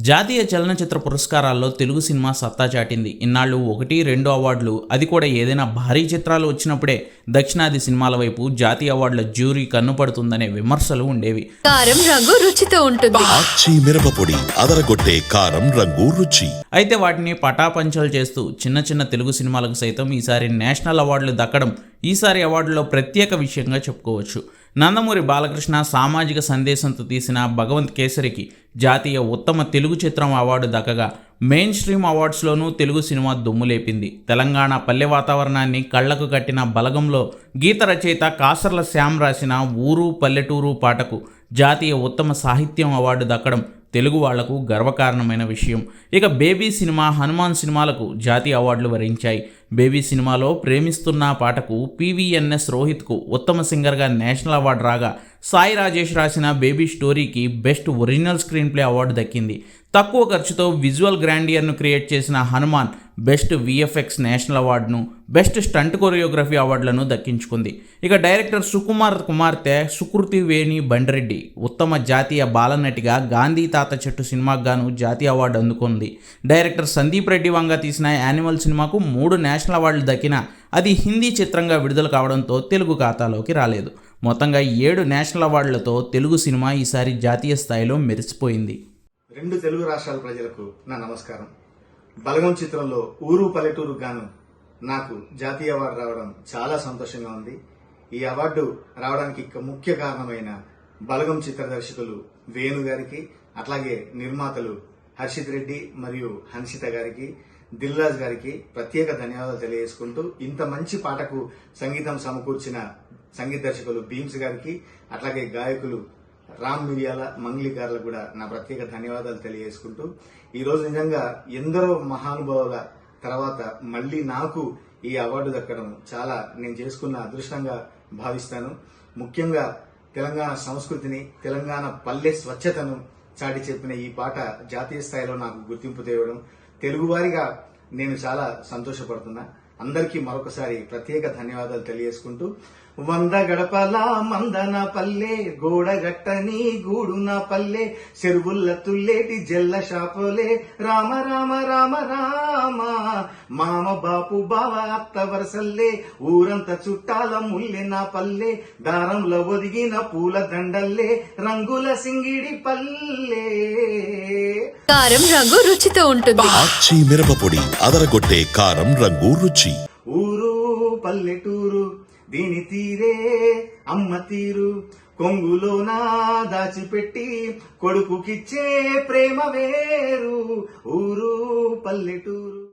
జాతీయ చలనచిత్ర పురస్కారాల్లో తెలుగు సినిమా సత్తా చాటింది. ఇన్నాళ్ళు ఒకటి రెండు అవార్డులు. అది కూడా ఏదైనా భారీ చిత్రాలు వచ్చినప్పుడే దక్షిణాది సినిమాల వైపు జాతీయ అవార్డుల జ్యూరీ కన్నుపడుతుందనే విమర్శలు ఉండేవి. కారం రంగు రుచితో ఉంటుంది. ఆచి మిరపపొడి అదరగొట్టే కారం రంగు రుచి. అయితే వాటిని పటాపంచలు చేస్తూ చిన్న చిన్న తెలుగు సినిమాలకు సైతం ఈసారి నేషనల్ అవార్డులు దక్కడం ఈసారి అవార్డులో ప్రత్యేక విషయంగా చెప్పుకోవచ్చు. నందమూరి బాలకృష్ణ సామాజిక సందేశంతో తీసిన భగవంత్ కేసరికి జాతీయ ఉత్తమ తెలుగు చిత్రం అవార్డు దక్కగా మెయిన్ స్ట్రీమ్ అవార్డ్స్లోనూ తెలుగు సినిమా దుమ్ములేపింది తెలంగాణ పల్లె వాతావరణాన్ని కళ్ళకు కట్టిన బలగంలో గీత రచయిత కాసర్ల శ్యామ్ రాసిన ఊరు పల్లెటూరు పాటకు జాతీయ ఉత్తమ సాహిత్యం అవార్డు దక్కడం తెలుగు వాళ్ళకు గర్వకారణమైన విషయం. ఇక బేబీ సినిమా హనుమాన్ సినిమాలకు జాతీయ అవార్డులు వరించాయి. బేబీ సినిమాలో ప్రేమిస్తున్న పాటకు పివిఎన్ఎస్ రోహిత్కు ఉత్తమ సింగర్గా నేషనల్ అవార్డు రాగా సాయి రాజేష్ రాసిన బేబీ స్టోరీకి best original screenplay award దక్కింది. తక్కువ ఖర్చుతో విజువల్ గ్రాండియర్ను క్రియేట్ చేసిన హనుమాన్ బెస్ట్ విఎఫ్ఎక్స్ నేషనల్ అవార్డును బెస్ట్ స్టంట్ కొరియోగ్రఫీ అవార్డులను దక్కించుకుంది. ఇక డైరెక్టర్ సుకుమార్ కుమార్తె సుకృతి వేణి బండిరెడ్డి ఉత్తమ జాతీయ బాలనటిగా గాంధీ తాత చెట్టు సినిమాకు గాను జాతీయ అవార్డు అందుకుంది. డైరెక్టర్ సందీప్ రెడ్డి వంగ తీసిన యానిమల్ సినిమాకు మూడు నేషనల్ అవార్డులు దక్కిన అది హిందీ చిత్రంగా విడుదల కావడంతో తెలుగు ఖాతాలోకి రాలేదు. మొత్తంగా ఏడు నేషనల్ అవార్డులతో తెలుగు సినిమా ఈసారి జాతీయ స్థాయిలో మెరిసిపోయింది. రెండు తెలుగు రాష్ట్రాల ప్రజలకు నా నమస్కారం. బలగం చిత్రంలో ఊరు పల్లెటూరు గాను నాకు జాతీయ అవార్డు రావడం చాలా సంతోషంగా ఉంది. ఈ అవార్డు రావడానికి ముఖ్య కారణమైన బలగం చిత్ర దర్శకులు వేణు గారికి అట్లాగే నిర్మాతలు హర్షిత్ రెడ్డి మరియు హన్షిత గారికి దిల్రాజ్ గారికి ప్రత్యేక ధన్యవాదాలు తెలియజేసుకుంటూ ఇంత మంచి పాటకు సంగీతం సమకూర్చిన సంగీత దర్శకులు భీమ్స్ గారికి అట్లాగే గాయకులు రామ్ మీడియాల మంగళీకారులకు కూడా నా ప్రత్యేక ధన్యవాదాలు తెలియజేసుకుంటూ ఈరోజు నిజంగా ఎందరో మహానుభావుల తర్వాత మళ్ళీ నాకు ఈ అవార్డు దక్కడం చాలా నేను చేసుకున్న అదృష్టంగా భావిస్తాను. ముఖ్యంగా తెలంగాణ సంస్కృతిని తెలంగాణ పల్లె స్వచ్ఛతను చాటి చెప్పిన ఈ పాట జాతీయ స్థాయిలో నాకు గుర్తింపు తేవడం తెలుగువారిగా నేను చాలా సంతోషపడుతున్నా. అందరికీ మరొకసారి ప్రత్యేక ధన్యవాదాలు తెలియజేసుకుంటూ వంద గడపల మందన పల్లె గోడగట్టని గూడున పల్లె చెరువుల్ల తుల్లేటి జల్ల షాపులే రామ రామ రామ రామ. మామ బాపు బావ అత్త వరసల్లే ఊరంత చుట్టాల ముల్లె నా పల్లె దారంలో ఒదిగిన పూల దండల్లే రంగుల సింగిడి పల్లె. కారం రంగు రుచితో ఉంటుంది. ఆచి మిరపపొడి అదరగొట్టే కారం రంగు రుచి. ఊరు పల్లెటూరు దీని తీరే అమ్మ తీరు. కొంగులోనా దాచిపెట్టి కొడుకుకిచ్చే ప్రేమ వేరు. ఊరు పల్లెటూరు.